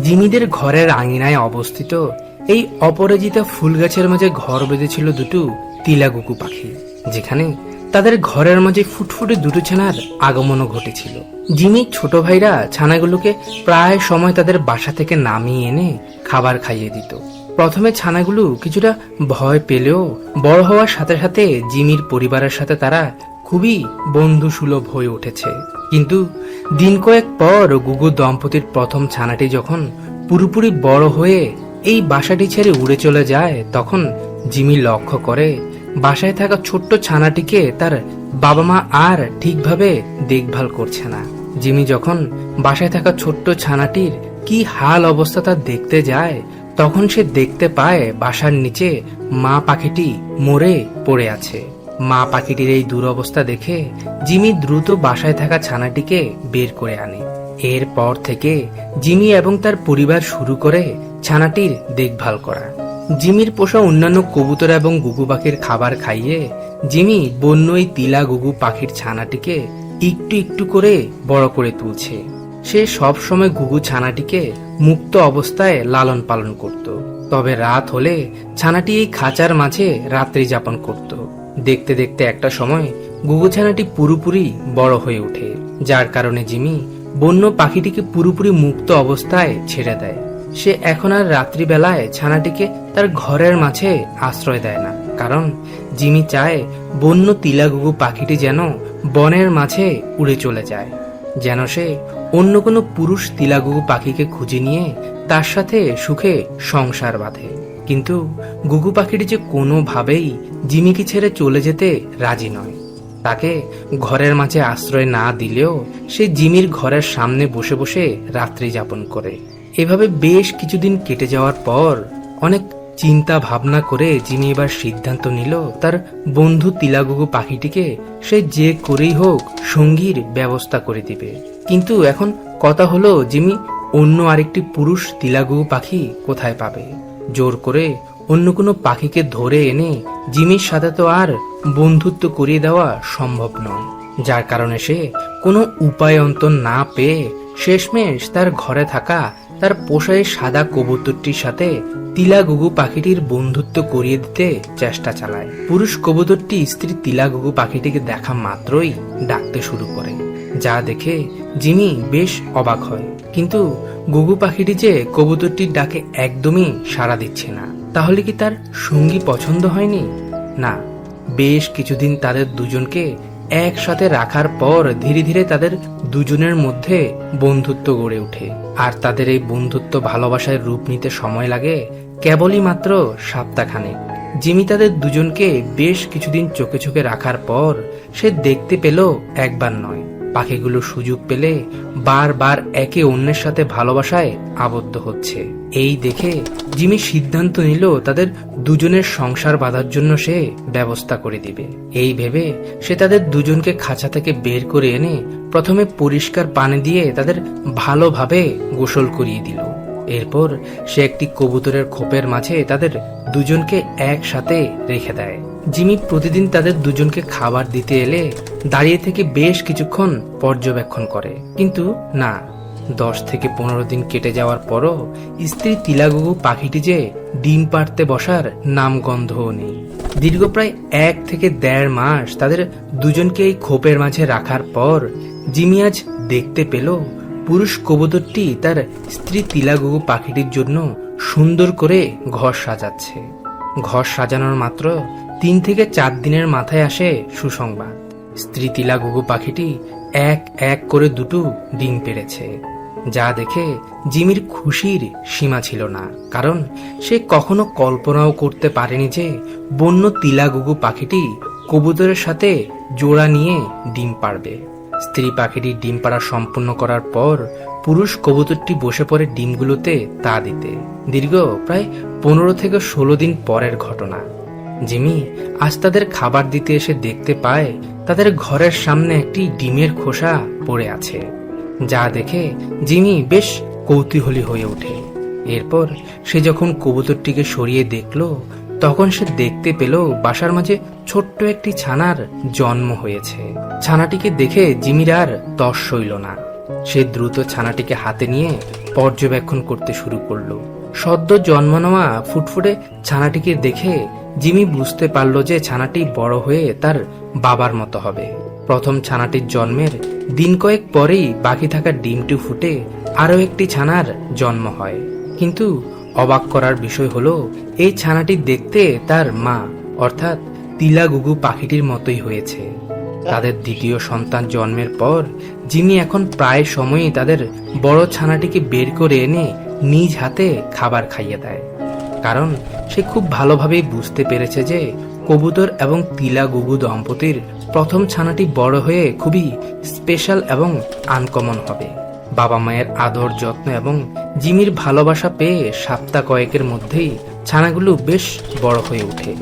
জিমিদের ঘরের আঙিনায় অবস্থিত এই অপরাজিতা ফুল গাছের মাঝে ঘর বেঁধেছিল দুটো তিলাগুকু পাখি, যেখানে তাদের ঘরের মাঝে ফুটফুটে দুটো ছানার আগমনও ঘটেছিল। জিমির ছোট ভাইরা ছানাগুলোকে প্রায় সময় তাদের বাসা থেকে নামিয়ে এনে খাবার খাইয়ে দিত। প্রথমে ছানাগুলো কিছুটা ভয় পেলেও বড় হওয়ার সাথে সাথে জিমির পরিবারের সাথে তারা খুবই বন্ধু সুলভ হয়ে উঠেছে। কিন্তু দিন কয়েক পর গুগু দম্পতির প্রথম ছানাটি যখন পুরোপুরি বড় হয়ে এই বাসাটি ছেড়ে উড়ে চলে যায়, তখন জিমি লক্ষ্য করে বাসায় থাকা ছোট্ট ছানাটিকে তার বাবা মা আর ঠিকভাবে দেখভাল করছে না। জিমি যখন বাসায় থাকা ছোট্ট ছানাটির কি হাল অবস্থা তা দেখতে যায়, তখন সে দেখতে পায় বাসার নিচে মা পাখিটি মরে পড়ে আছে। মা পাখিটির এই দুরবস্থা দেখে জিমি দ্রুত বাসায় থাকা ছানাটিকে বের করে আনে। এরপর থেকে জিমি এবং তার পরিবার শুরু করে ছানাটির দেখভাল করা। জিমির পোষা অন্যান্য কবুতর এবং গুগু পাখির খাবার খাইয়ে জিমি বন্য তিলা গুগু পাখির ছানাটিকে একটু একটু করে বড় করে তুলছে। সে সব সময় গুগু ছানাটিকে মুক্ত অবস্থায় লালন পালন করত। তবে রাত হলে ছানাটি এই খাঁচার মাঝে রাত্রি যাপন করত। দেখতে দেখতে একটা সময় গুগু ছানাটি পুরোপুরি বড় হয়ে ওঠে, যার কারণে জিমি বন্য পাখিটিকে পুরোপুরি মুক্ত অবস্থায় ছেড়ে দেয়। সে এখন আর রাত্রিবেলায় ছানাটিকে তার ঘরের মাঝে আশ্রয় দেয় না, কারণ জিমি চায় বন্য তিলাগুগু পাখিটি যেন বনের মাঝে উড়ে চলে যায়, যেন সে অন্য কোনো পুরুষ তিলাগুগু পাখিকে খুঁজে নিয়ে তার সাথে সুখে সংসার বাঁধে। কিন্তু গুগু পাখিটি যে কোনোভাবেই জিমিকে ছেড়ে চলে যেতে রাজি নয়। তাকে ঘরের মাঝে আশ্রয় না দিলেও সে জিমির ঘরের সামনে বসে বসে রাত্রি যাপন করে। এভাবে বেশ কিছুদিন কেটে যাওয়ার পর অনেক চিন্তা ভাবনা করে জিমি এবার সিদ্ধান্ত নিল তার বন্ধু তিলাগুগু পাখিটিকে সে যে করেই হোক সঙ্গীর ব্যবস্থা করে দিবে। কিন্তু এখন কথা হলো জিমি অন্য আরেকটি পুরুষ তিলাগুগু পাখি কোথায় পাবে? জোর করে অন্য কোনো পাখিকে ধরে এনে জিমির সাথে তো আর বন্ধুত্ব করিয়ে দেওয়া সম্ভব নয়। যার কারণে সে কোনো উপায় অন্তর না পেয়ে শেষমেশ তার ঘরে থাকা তার পোষায় সাদা কবুতরটির সাথে তিলা গুগু পাখিটির বন্ধুত্ব করিয়ে দিতে চেষ্টা চালায়। পুরুষ কবুতরটি স্ত্রী তিলা গুগু পাখিটিকে দেখা মাত্রই ডাকতে শুরু করে। যা দেখে জিমি বেশ অবাক হয়। কিন্তু গুগু পাখিটি যে কবুতরটির ডাকে একদমই সাড়া দিচ্ছে না, তাহলে কি তার সঙ্গী পছন্দ হয়নি? না, বেশ কিছুদিন তাদের দুজনকে একসাথে রাখার পর ধীরে ধীরে তাদের দুজনের মধ্যে বন্ধুত্ব গড়ে ওঠে। আর তাদের এই বন্ধুত্ব ভালোবাসায় রূপ নিতে সময় লাগে কেবলই মাত্র সপ্তাহখানেক। জিমি তাদের দুজনকে বেশ কিছুদিন চোখে চোখে রাখার পর সে দেখতে পেল একবার নয়। পাখিগুলো সুযোগ পেলে বারবার একে অন্যের সাথে ভালোবাসায় আবদ্ধ হচ্ছে। এই দেখে জিমি সিদ্ধান্ত নিল তাদের দুজনের সংসার বাঁধার জন্য সে ব্যবস্থা করে দিবে। এই ভেবে সে তাদের দুজনকে খাঁচা থেকে বের করে এনে প্রথমে পরিষ্কার পানি দিয়ে তাদের ভালোভাবে গোসল করিয়ে দিল। এরপর সে একটি কবুতরের খোপের মাঝে তাদের দুজনকে একসাথে রেখে দেয়। জিমি প্রতিদিন তাদের দুজনকে খাবার দিতে এলে দাঁড়িয়ে থেকে বেশ কিছুক্ষণ পর্যবেক্ষণ করে। কিন্তু না, দশ থেকে পনেরো দিন কেটে যাওয়ার পরও স্ত্রী তিলাগুগু পাখিটি যে ডিম পাড়তে বসার নাম গন্ধও নেই। দীর্ঘ প্রায় এক থেকে দেড় মাস তাদের দুজনকে এই খোপের মাঝে রাখার পর জিমি আজ দেখতে পেল পুরুষ কবুতরটি তার স্ত্রী তিলাগুগু পাখিটির জন্য সুন্দর করে ঘর সাজাচ্ছে। ঘর সাজানোর মাত্র তিন থেকে চার দিনের মাথায় আসে সুসংবাদ। স্ত্রী তিলাগুগু পাখিটি এক এক করে দুটো ডিম পেড়েছে। যা দেখে জিমির খুশির সীমা ছিল না, কারণ সে কখনো কল্পনাও করতে পারেনি যে বন্য তিলাগুগু পাখিটি কবুতরের সাথে জোড়া নিয়ে ডিম পারবে স্ত্রী পাখিটি ডিম পাড়া সম্পূর্ণ করার পর পুরুষ কবুতরটি বসে পড়ে ডিমগুলোতে তা দিতে। দীর্ঘ প্রায় পনেরো থেকে ষোলো দিন পরের ঘটনা। জিমি, আজ তাদের খাবার দিতে এসে দেখতে পায় তাদের ঘরের সামনে একটি ডিমের খোসা পড়ে আছে। যা দেখে জিমি বেশ কৌতূহলী হয়ে ওঠে। এরপর সে যখন কবুতরটিকে সরিয়ে দেখল, তখন সে দেখতে পেল বাসার মাঝে ছোট্ট একটি ছানার জন্ম হয়েছে। ছানাটিকে দেখে জিমির আর তস সইল না। সে দ্রুত ছানাটিকে হাতে নিয়ে পর্যবেক্ষণ করতে শুরু করল। সদ্য জন্ম নেওয়া ফুটফুটে ছানাটিকে দেখে জিমি বুঝতে পারল যে ছানাটি বড় হয়ে তার বাবার মতো হবে। প্রথম ছানাটির জন্মের দিন কয়েক পরেই বাকি থাকা ডিমটি ফুটে আরও একটি ছানার জন্ম হয়। কিন্তু অবাক করার বিষয় হলো, এই ছানাটি দেখতে তার মা, অর্থাৎ তিলা গুগু পাখিটির মতোই হয়েছে। তাদের দ্বিতীয় সন্তান জন্মের পর যিনি এখন প্রায় সময়ই তাদের বড় ছানাটিকে বের করে এনে নিজ হাতে খাবার খাইয়ে দেয়। কারণ সে খুব ভালোভাবেই বুঝতে পেরেছে যে কবুতর এবং তিলা গুগু দম্পতির প্রথম ছানাটি বড় হয়ে খুবই স্পেশাল এবং আনকমন হবে। বাবা মায়ের আদর যত্ন এবং জিমির ভালোবাসা পেয়ে সপ্তাহ কয়েকের মধ্যেই ছানাগুলো বেশ বড় হয়ে ওঠে।